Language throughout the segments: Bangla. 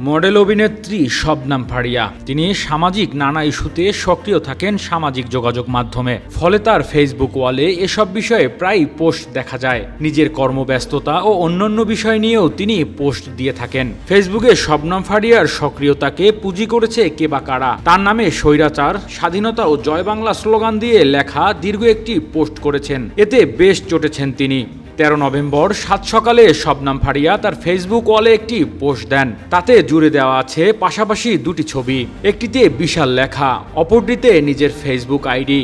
মডেল অভিনেত্রী শবনাম ফারিয়া। তিনি সামাজিক নানা ইস্যুতে সক্রিয় থাকেন সামাজিক যোগাযোগ মাধ্যমে। ফলে তার ফেসবুক ওয়ালে এসব বিষয়ে প্রায় পোস্ট দেখা যায়। নিজের কর্মব্যস্ততা ও অন্যান্য বিষয় নিয়েও তিনি পোস্ট দিয়ে থাকেন। ফেসবুকে শবনাম ফারিয়ার সক্রিয়তাকে পুঁজি করেছে কে বা কারা? তার নামে স্বৈরাচার, স্বাধীনতা ও জয় বাংলা স্লোগান দিয়ে লেখা দীর্ঘ একটি পোস্ট করেছেন। এতে বেশ চটেছেন তিনি। তেরো নভেম্বর সাত সকালে শবনাম ফারিয়া তার ফেসবুক ওয়ালে একটি পোস্ট দেন। তাতে জুড়ে দেওয়া আছে পাশাপাশি দুটি ছবি। একটিতে বিশাল লেখা, অপরটিতে নিজের ফেসবুক আইডি।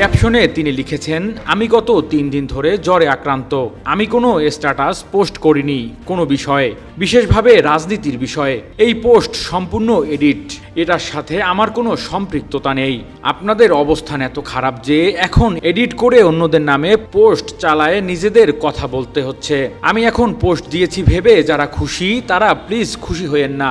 ক্যাপশনে তিনি লিখেছেন, আমি গত তিন দিন ধরে জ্বরে আক্রান্ত। আমি কোনো স্ট্যাটাস পোস্ট করিনি কোনো বিষয়ে, বিশেষভাবে রাজনীতির বিষয়ে। এই পোস্ট সম্পূর্ণ এডিট। এটার সাথে আমার কোনো সম্পৃক্ততা নেই। আপনাদের অবস্থান এত খারাপ যে এখন এডিট করে অন্যদের নামে পোস্ট চালায় নিজেদের কথা বলতে হচ্ছে। আমি এখন পোস্ট দিয়েছি ভেবে যারা খুশি, তারা প্লিজ খুশি হয়েন না।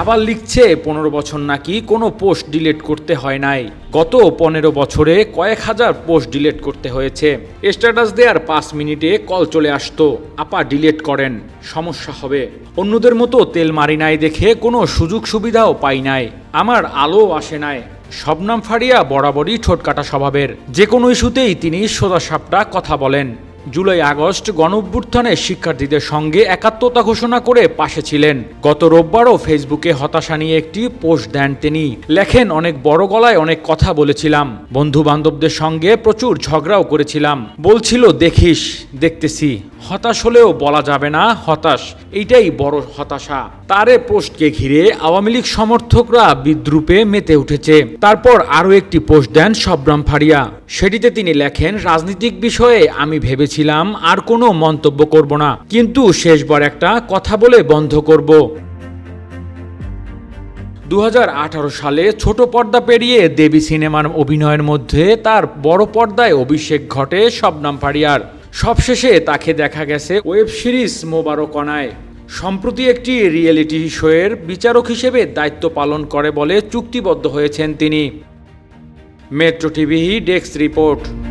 আবার লিখছে, পনেরো বছর নাকি কোনো পোস্ট ডিলিট করতে হয় নাই। গত পনেরো বছরে কয়েক হাজার পোস্ট ডিলিট করতে হয়েছে। স্ট্যাটাস দেওয়ার পাঁচ মিনিটে কল চলে আসতো। আপা ডিলিট করেন, সমস্যা হবে। অন্যদের মতো তেল মারি নাই দেখে কোনো সুযোগ সুবিধাও পাই নাই। আমার আলো আসে নাই। শবনাম ফাড়িয়া বরাবরই ঠোঁটকাটা স্বভাবের। যে কোনো ইস্যুতেই তিনি সোজাসাপটা কথা বলেন। জুলাই আগস্ট গণঅভ্যুত্থানে শিক্ষার্থীদের সঙ্গে একাত্মতা ঘোষণা করে পাশে ছিলেন। গত রোববারও ফেসবুকে হতাশা নিয়ে একটি পোস্ট দেন তিনি। লেখেন, অনেক বড় গলায় অনেক কথা বলেছিলাম। বন্ধু বান্ধবদের সঙ্গে প্রচুর ঝগড়াও করেছিলাম। বলছিল, দেখিস, দেখতেছি হতাশ হলেও বলা যাবে না, হতাশ। এইটাই বড় হতাশা। তারে পোস্টকে ঘিরে আওয়ামী লীগ সমর্থকরা বিদ্রুপে মেতে উঠেছে। তারপর আরও একটি পোস্ট দেন শবরাম ফারিয়া। সেটিতে তিনি লেখেন, রাজনৈতিক বিষয়ে আমি ভেবেছিলাম আর কোনো মন্তব্য করব না, কিন্তু শেষবার একটা কথা বলে বন্ধ করব। দু হাজার আঠারো সালে ছোট পর্দা পেরিয়ে দেবী সিনেমার অভিনয়ের মধ্যে তার বড় পর্দায় অভিষেক ঘটে শবনাম ফারিয়ার। সবশেষে তাকে দেখা গেছে ওয়েব সিরিজ মোবারকনায়। সম্প্রতি একটি রিয়েলিটি শোয়ের বিচারক হিসেবে দায়িত্ব পালন করে বলে চুক্তিবদ্ধ হয়েছেন তিনি। Metro TV desk report.